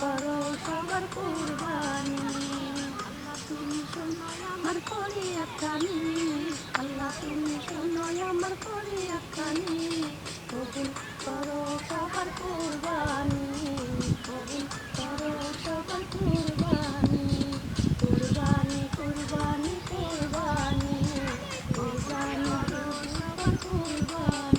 করো সবার কুরবানি। তুমি শোনো আমার করি একখানি আল্লাহ তুমি শোনো আমার করি একখানি কবুল করো সবার কুরবানি। কবুল করো সবার কুরবানি কুরবানি কুরবানি। কুরবানি কুরবানি, সবার কুরবানি।